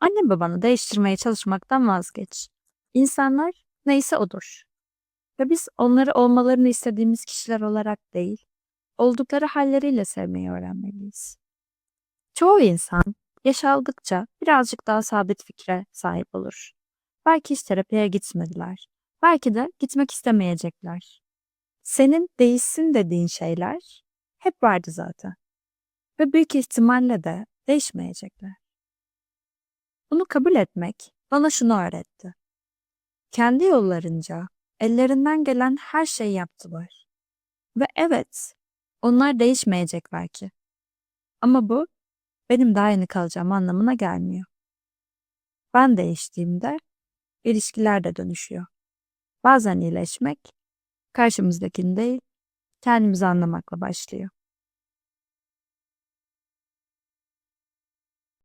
Anne babanı değiştirmeye çalışmaktan vazgeç. İnsanlar neyse odur. Ve biz onları olmalarını istediğimiz kişiler olarak değil, oldukları halleriyle sevmeyi öğrenmeliyiz. Çoğu insan yaş aldıkça birazcık daha sabit fikre sahip olur. Belki hiç terapiye gitmediler. Belki de gitmek istemeyecekler. Senin değişsin dediğin şeyler hep vardı zaten. Ve büyük ihtimalle de değişmeyecekler. Bunu kabul etmek bana şunu öğretti. Kendi yollarınca ellerinden gelen her şeyi yaptılar. Ve evet, onlar değişmeyecek belki. Ama bu benim daha yeni kalacağım anlamına gelmiyor. Ben değiştiğimde ilişkiler de dönüşüyor. Bazen iyileşmek karşımızdakini değil, kendimizi anlamakla başlıyor.